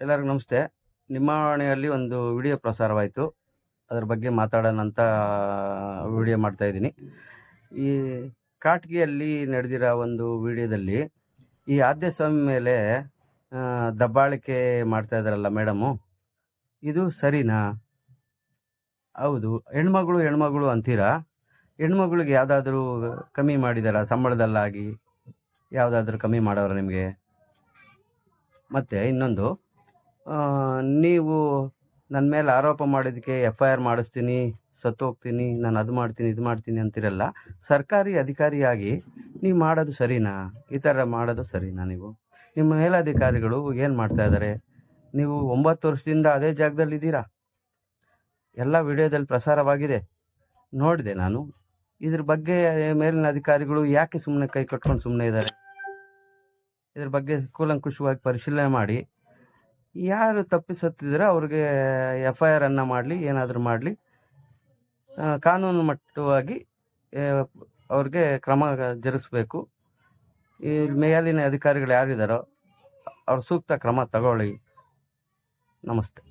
ಎಲ್ಲರಿಗೂ ನಮಸ್ತೆ. ನಿಮ್ಮಾವಣೆಯಲ್ಲಿ ಒಂದು ವಿಡಿಯೋ ಪ್ರಸಾರವಾಯಿತು. ಅದ್ರ ಬಗ್ಗೆ ಮಾತಾಡೋಣ ಅಂತ ವಿಡಿಯೋ ಮಾಡ್ತಾ ಇದ್ದೀನಿ. ಈ ಕಾಟ್ಗಿಯಲ್ಲಿ ನಡೆದಿರೋ ಒಂದು ವಿಡಿಯೋದಲ್ಲಿ ಈ ಆದ್ಯ ಸ್ವಾಮಿ ಮೇಲೆ ದಬ್ಬಾಳಿಕೆ ಮಾಡ್ತಾ ಇದ್ದಾರಲ್ಲ ಮೇಡಮು. ಇದು ಸರಿನಾ? ಹೌದು. ಹೆಣ್ಮಗಳು ಹೆಣ್ಮಗಳು ಅಂತೀರಾ? ಹೆಣ್ಮಗಳಿಗೆ ಯಾವುದಾದ್ರೂ ಕಮ್ಮಿ ಮಾಡಿದಾರ? ಸಂಬಳದಲ್ಲಾಗಿ ಯಾವುದಾದ್ರೂ ಕಮ್ಮಿ ಮಾಡೋರ ನಿಮಗೆ? ಮತ್ತು ಇನ್ನೊಂದು. ನೀವು ನನ್ನ ಮೇಲೆ ಆರೋಪ ಮಾಡಿದ್ದಕ್ಕೆ ಎಫ್ ಐ ಆರ್ ಮಾಡಿಸ್ತೀನಿ, ಸತ್ತು ಹೋಗ್ತೀನಿ, ನಾನು ಅದು ಮಾಡ್ತೀನಿ, ಇದು ಮಾಡ್ತೀನಿ ಅಂತಿರಲ್ಲ, ಸರ್ಕಾರಿ ಅಧಿಕಾರಿಯಾಗಿ ನೀವು ಮಾಡೋದು ಸರಿನಾ? ಈ ಥರ ಮಾಡೋದು ಸರಿನಾ ನೀವು? ನಿಮ್ಮ ಮೇಲಾಧಿಕಾರಿಗಳು ಏನು ಮಾಡ್ತಾ ಇದ್ದಾರೆ ನೀವು ಒಂಬತ್ತು ವರ್ಷದಿಂದ ಅದೇ ಜಾಗದಲ್ಲಿ ಇದ್ದೀರಾ? ಎಲ್ಲ ವಿಡಿಯೋದಲ್ಲಿ ಪ್ರಸಾರವಾಗಿದೆ. ನೋಡಿದೆ ನಾನು. ಇದ್ರ ಬಗ್ಗೆ ಮೇಲಿನ ಅಧಿಕಾರಿಗಳು ಯಾಕೆ ಸುಮ್ಮನೆ ಕೈ ಕಟ್ಕೊಂಡು ಸುಮ್ಮನೆ ಇದ್ದಾರೆ ಇದ್ರ ಬಗ್ಗೆ ಕೂಲಂಕುಷವಾಗಿ ಪರಿಶೀಲನೆ ಮಾಡಿ. ಯಾರು ತಪ್ಪಿಸುತ್ತಿದ್ದರೆ ಅವ್ರಿಗೆ ಎಫ್ ಐ ಆರನ್ನು ಮಾಡಲಿ, ಏನಾದರೂ ಮಾಡಲಿ. ಕಾನೂನು ಮಟ್ಟವಾಗಿ ಅವ್ರಿಗೆ ಕ್ರಮ ಜರುಗಿಸ್ಬೇಕು. ಈ ಮೇಲಿನ ಅಧಿಕಾರಿಗಳು ಯಾರಿದ್ದಾರೋ ಅವ್ರು ಸೂಕ್ತ ಕ್ರಮ ತಗೊಳ್ಳಿ. ನಮಸ್ತೆ.